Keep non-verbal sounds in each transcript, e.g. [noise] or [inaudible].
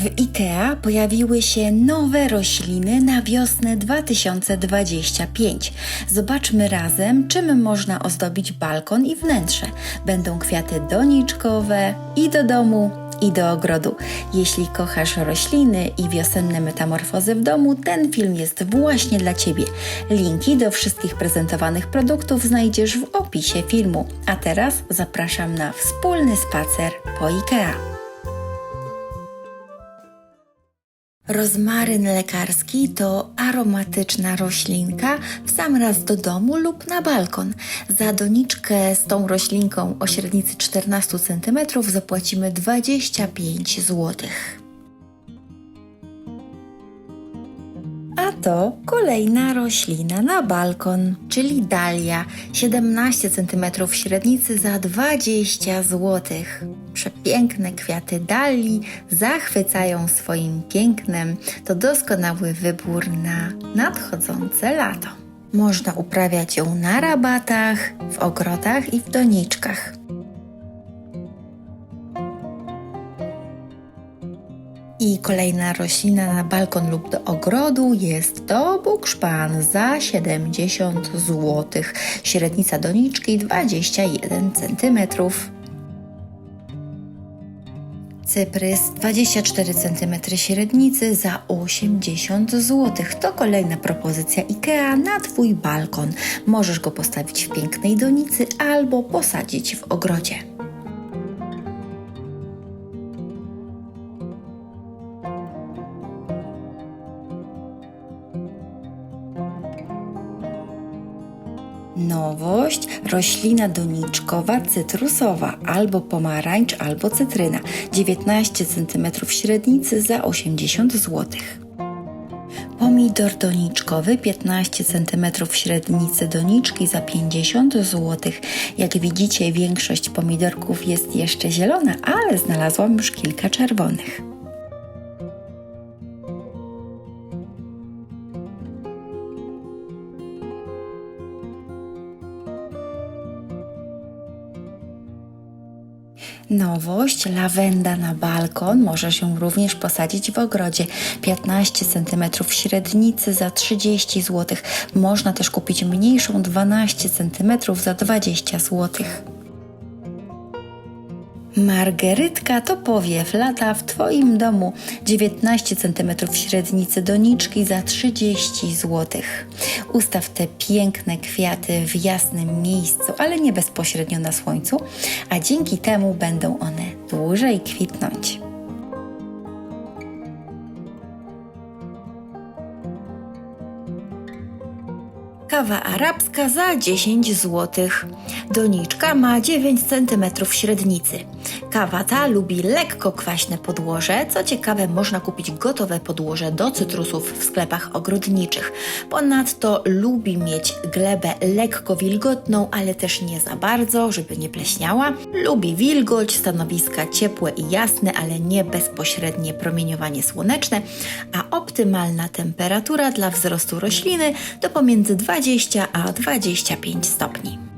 W IKEA pojawiły się nowe rośliny na wiosnę 2025. Zobaczmy razem, czym można ozdobić balkon i wnętrze. Będą kwiaty doniczkowe i do domu, i do ogrodu. Jeśli kochasz rośliny i wiosenne metamorfozy w domu, ten film jest właśnie dla Ciebie. Linki do wszystkich prezentowanych produktów znajdziesz w opisie filmu. A teraz zapraszam na wspólny spacer po IKEA. Rozmaryn lekarski to aromatyczna roślinka w sam raz do domu lub na balkon. Za doniczkę z tą roślinką o średnicy 14 cm zapłacimy 25 zł. To kolejna roślina na balkon, czyli dalia, 17 cm średnicy za 20 zł. Przepiękne kwiaty dalii zachwycają swoim pięknem. To doskonały wybór na nadchodzące lato. Można uprawiać ją na rabatach, w ogrodach i w doniczkach. I kolejna roślina na balkon lub do ogrodu jest to bukszpan za 70 zł. Średnica doniczki 21 cm. Cyprys 24 cm średnicy za 80 zł. To kolejna propozycja IKEA na Twój balkon. Możesz go postawić w pięknej donicy albo posadzić w ogrodzie. Nowość roślina doniczkowa cytrusowa, albo pomarańcz, albo cytryna. 19 cm średnicy za 80 zł. Pomidor doniczkowy 15 cm średnicy doniczki za 50 zł. Jak widzicie, większość pomidorków jest jeszcze zielona, ale znalazłam już kilka czerwonych. Nowość, lawenda na balkon. Możesz ją również posadzić w ogrodzie. 15 cm średnicy za 30 zł. Można też kupić mniejszą 12 cm za 20 zł. Margerytka to powiew lata w Twoim domu 19 cm średnicy doniczki za 30 zł. Ustaw te piękne kwiaty w jasnym miejscu, ale nie bezpośrednio na słońcu, a dzięki temu będą one dłużej kwitnąć. Kawa arabska za 10 zł. Doniczka ma 9 cm średnicy. Kawa ta lubi lekko kwaśne podłoże. Co ciekawe, można kupić gotowe podłoże do cytrusów w sklepach ogrodniczych. Ponadto lubi mieć glebę lekko wilgotną, ale też nie za bardzo, żeby nie pleśniała. Lubi wilgoć, stanowiska ciepłe i jasne, ale nie bezpośrednie promieniowanie słoneczne, a optymalna temperatura dla wzrostu rośliny to pomiędzy 20 a 25 stopni.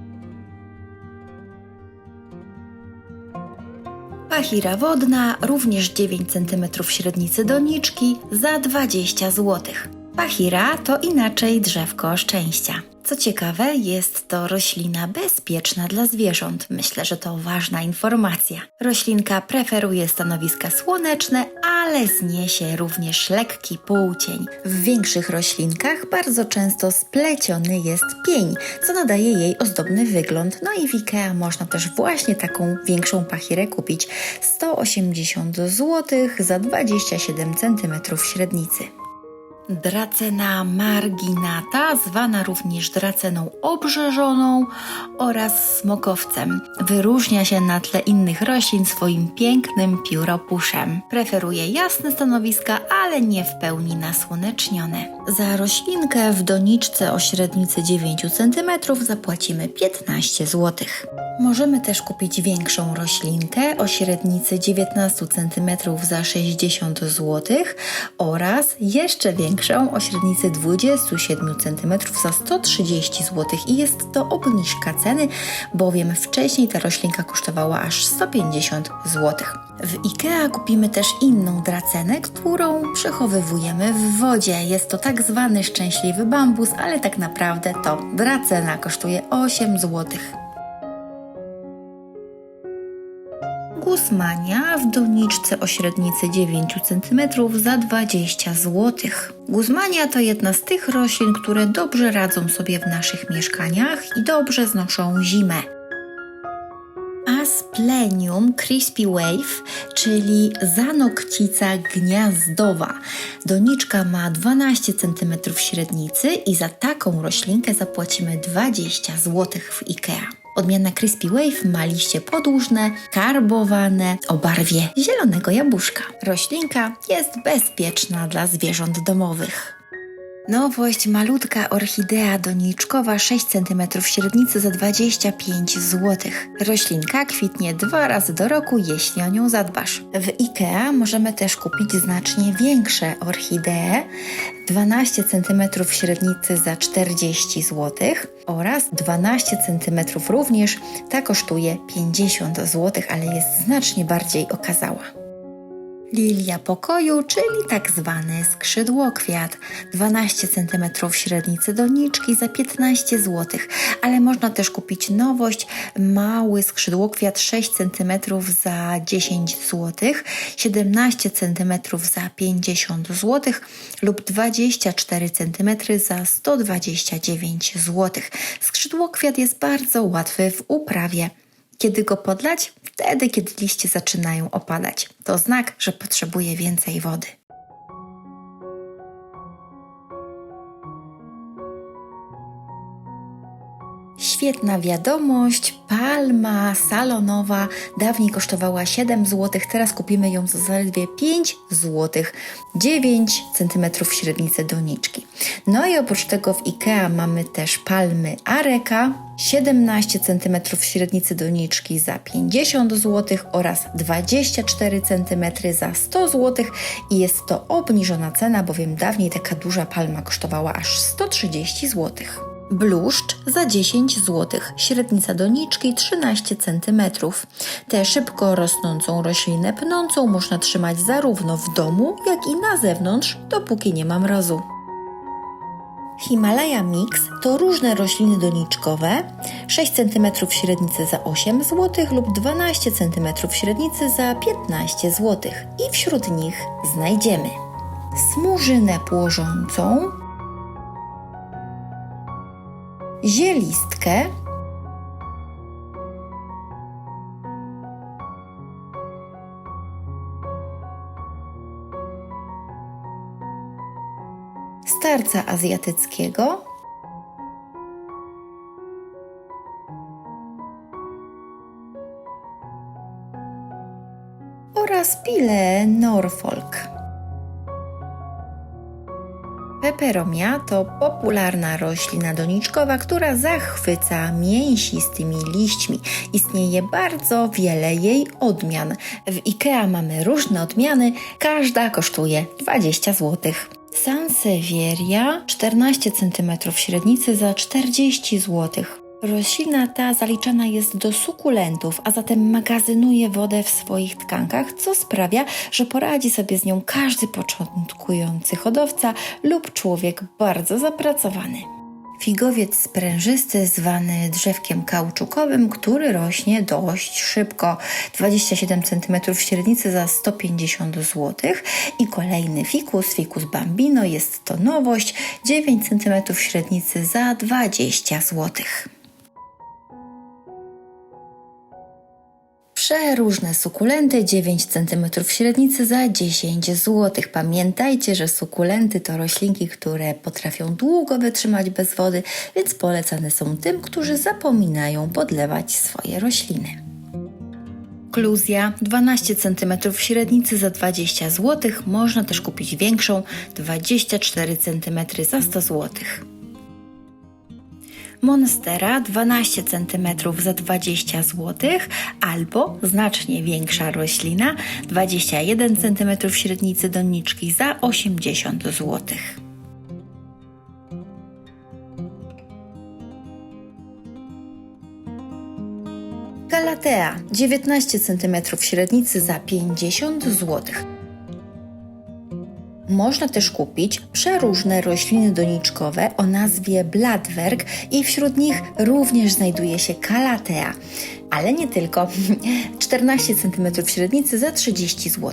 Pachira wodna, również 9 cm średnicy doniczki za 20 zł. Pachira to inaczej drzewko szczęścia. Co ciekawe, jest to roślina bezpieczna dla zwierząt. Myślę, że to ważna informacja. Roślinka preferuje stanowiska słoneczne, ale zniesie również lekki półcień. W większych roślinkach bardzo często spleciony jest pień, co nadaje jej ozdobny wygląd. No i w IKEA można też właśnie taką większą pachirę kupić 180 zł za 27 cm średnicy. Dracena marginata, zwana również draceną obrzeżoną oraz smokowcem. Wyróżnia się na tle innych roślin swoim pięknym pióropuszem. Preferuje jasne stanowiska, ale nie w pełni nasłonecznione. Za roślinkę w doniczce o średnicy 9 cm zapłacimy 15 zł. Możemy też kupić większą roślinkę o średnicy 19 cm za 60 zł oraz jeszcze większą większą o średnicy 27 cm za 130 zł i jest to obniżka ceny, bowiem wcześniej ta roślinka kosztowała aż 150 zł. W IKEA kupimy też inną dracenę, którą przechowywujemy w wodzie. Jest to tak zwany szczęśliwy bambus, ale tak naprawdę to dracena kosztuje 8 złotych. Guzmania w doniczce o średnicy 9 cm za 20 zł. Guzmania to jedna z tych roślin, które dobrze radzą sobie w naszych mieszkaniach i dobrze znoszą zimę. Asplenium Crispy Wave, czyli zanokcica gniazdowa. Doniczka ma 12 cm średnicy i za taką roślinkę zapłacimy 20 zł w IKEA. Odmiana Crispy Wave ma liście podłużne, karbowane o barwie zielonego jabłuszka. Roślinka jest bezpieczna dla zwierząt domowych. Nowość malutka orchidea doniczkowa 6 cm średnicy za 25 zł. Roślinka kwitnie dwa razy do roku, jeśli o nią zadbasz. W IKEA możemy też kupić znacznie większe orchidee 12 cm średnicy za 40 zł oraz 12 cm również. Ta kosztuje 50 zł, ale jest znacznie bardziej okazała. Lilia pokoju, czyli tak zwany skrzydłokwiat. 12 cm średnicy doniczki za 15 zł, ale można też kupić nowość, mały skrzydłokwiat 6 cm za 10 zł, 17 cm za 50 zł lub 24 cm za 129 zł. Skrzydłokwiat jest bardzo łatwy w uprawie. Kiedy go podlać? Wtedy, kiedy liście zaczynają opadać. To znak, że potrzebuje więcej wody. Świetna wiadomość, palma salonowa dawniej kosztowała 7 zł, teraz kupimy ją za zaledwie 5 zł, 9 cm średnicy doniczki. No i oprócz tego w IKEA mamy też palmy Areka, 17 cm średnicy doniczki za 50 zł oraz 24 cm za 100 zł i jest to obniżona cena, bowiem dawniej taka duża palma kosztowała aż 130 zł. Bluszcz za 10 zł, średnica doniczki 13 cm. Tę szybko rosnącą roślinę pnącą można trzymać zarówno w domu, jak i na zewnątrz, dopóki nie ma mrozu. Himalaya Mix to różne rośliny doniczkowe, 6 cm średnicy za 8 zł lub 12 cm średnicy za 15 zł. I wśród nich znajdziemy smużynę płożącą, zielistkę, starca azjatyckiego, oraz pile Norfolk. Peperomia to popularna roślina doniczkowa, która zachwyca mięsistymi liśćmi. Istnieje bardzo wiele jej odmian. W IKEA mamy różne odmiany, każda kosztuje 20 zł. Sansevieria 14 cm średnicy za 40 zł. Roślina ta zaliczana jest do sukulentów, a zatem magazynuje wodę w swoich tkankach, co sprawia, że poradzi sobie z nią każdy początkujący hodowca lub człowiek bardzo zapracowany. Figowiec sprężysty, zwany drzewkiem kauczukowym, który rośnie dość szybko 27 cm średnicy za 150 zł. I kolejny fikus, fikus bambino, jest to nowość 9 cm średnicy za 20 złotych. Przeróżne sukulenty 9 cm średnicy za 10 zł. Pamiętajcie, że sukulenty to roślinki, które potrafią długo wytrzymać bez wody, więc polecane są tym, którzy zapominają podlewać swoje rośliny. Kluzja 12 cm średnicy za 20 zł. Można też kupić większą 24 cm za 100 zł. Monstera 12 cm za 20 zł albo znacznie większa roślina 21 cm średnicy doniczki za 80 zł. Galatea 19 cm średnicy za 50 zł. Można też kupić przeróżne rośliny doniczkowe o nazwie Bladwerk i wśród nich również znajduje się Calatea, ale nie tylko. [laughs] 14 cm średnicy za 30 zł.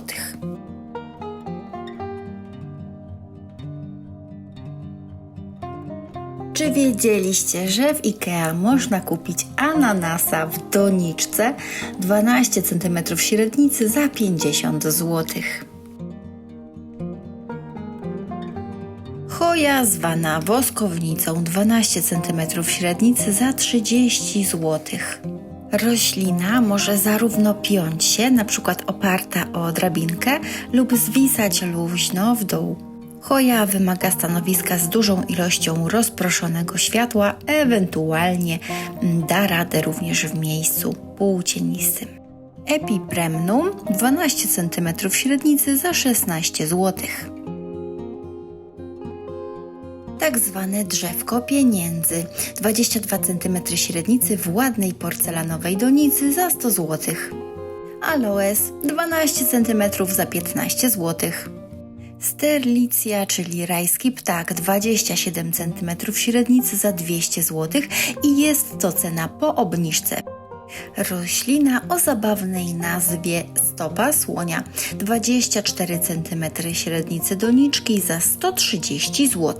Czy wiedzieliście, że w IKEA można kupić ananasa w doniczce 12 cm średnicy za 50 zł? Choja zwana woskownicą 12 cm średnicy za 30 zł. Roślina może zarówno piąć się, na przykład oparta o drabinkę, lub zwisać luźno w dół. Choja wymaga stanowiska z dużą ilością rozproszonego światła, ewentualnie da radę również w miejscu półcienistym. Epipremnum 12 cm średnicy za 16 zł. Tak zwane drzewko pieniędzy 22 cm średnicy w ładnej porcelanowej donicy za 100 zł. Aloes 12 cm za 15 zł. Sterlicja, czyli rajski ptak 27 cm średnicy za 200 zł i jest to cena po obniżce. Roślina o zabawnej nazwie stopa słonia 24 cm średnicy doniczki za 130 zł.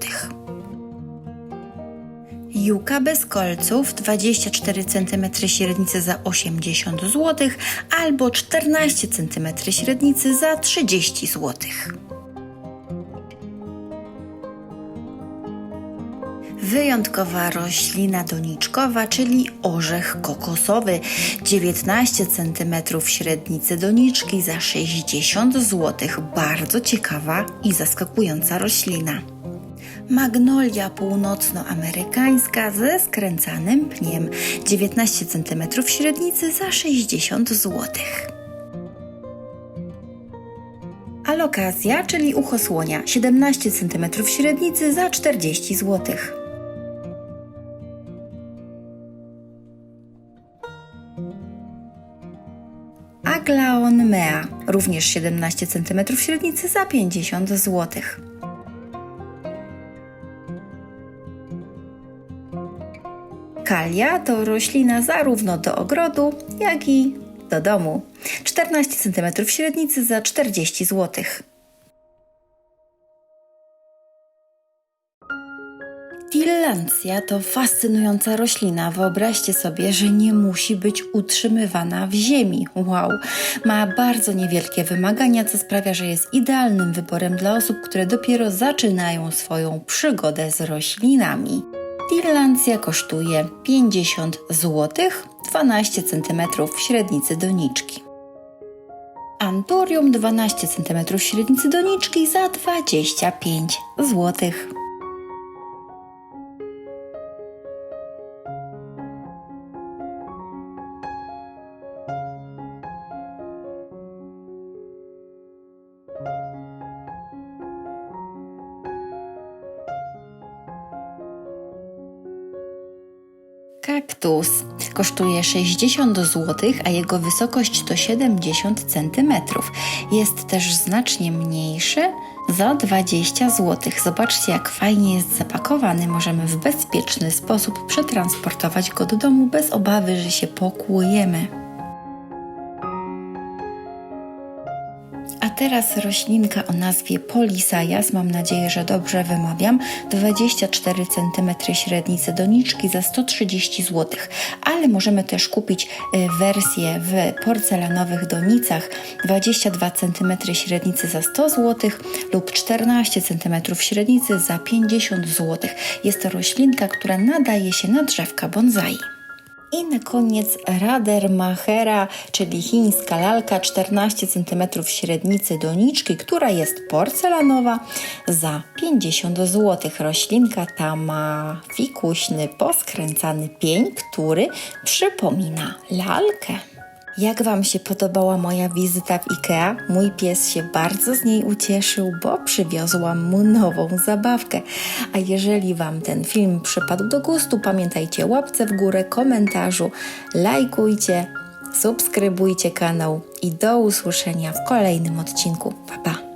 Juka bez kolców 24 cm średnicy za 80 zł albo 14 cm średnicy za 30 zł. Wyjątkowa roślina doniczkowa, czyli orzech kokosowy 19 cm średnicy doniczki za 60 zł. Bardzo ciekawa i zaskakująca roślina. Magnolia północnoamerykańska ze skręcanym pniem 19 cm średnicy za 60 zł. Alokazja, czyli ucho słonia 17 cm średnicy za 40 zł. Aglaon mea, również 17 cm średnicy za 50 zł. Kalia to roślina zarówno do ogrodu, jak i do domu. 14 cm średnicy za 40 zł. Tillandsia to fascynująca roślina. Wyobraźcie sobie, że nie musi być utrzymywana w ziemi. Wow! Ma bardzo niewielkie wymagania, co sprawia, że jest idealnym wyborem dla osób, które dopiero zaczynają swoją przygodę z roślinami. Irlandia kosztuje 50 zł, 12 cm średnicy doniczki. Anturium 12 cm średnicy doniczki za 25 zł. Kaktus kosztuje 60 zł, a jego wysokość to 70 cm. Jest też znacznie mniejszy za 20 zł. Zobaczcie, jak fajnie jest zapakowany. Możemy w bezpieczny sposób przetransportować go do domu bez obawy, że się pokłujemy. Teraz roślinka o nazwie Polisajas, mam nadzieję, że dobrze wymawiam, 24 cm średnicy doniczki za 130 zł, ale możemy też kupić y, wersję w porcelanowych donicach 22 cm średnicy za 100 zł lub 14 cm średnicy za 50 zł. Jest to roślinka, która nadaje się na drzewka bonsai. I na koniec Radermachera, czyli chińska lalka 14 cm średnicy doniczki, która jest porcelanowa za 50 zł. Roślinka ta ma fikuśny, poskręcany pień, który przypomina lalkę. Jak Wam się podobała moja wizyta w IKEA? Mój pies się bardzo z niej ucieszył, bo przywiozłam mu nową zabawkę. A jeżeli Wam ten film przypadł do gustu, pamiętajcie łapce w górę, komentarzu, lajkujcie subskrybujcie kanał i do usłyszenia w kolejnym odcinku. Pa pa!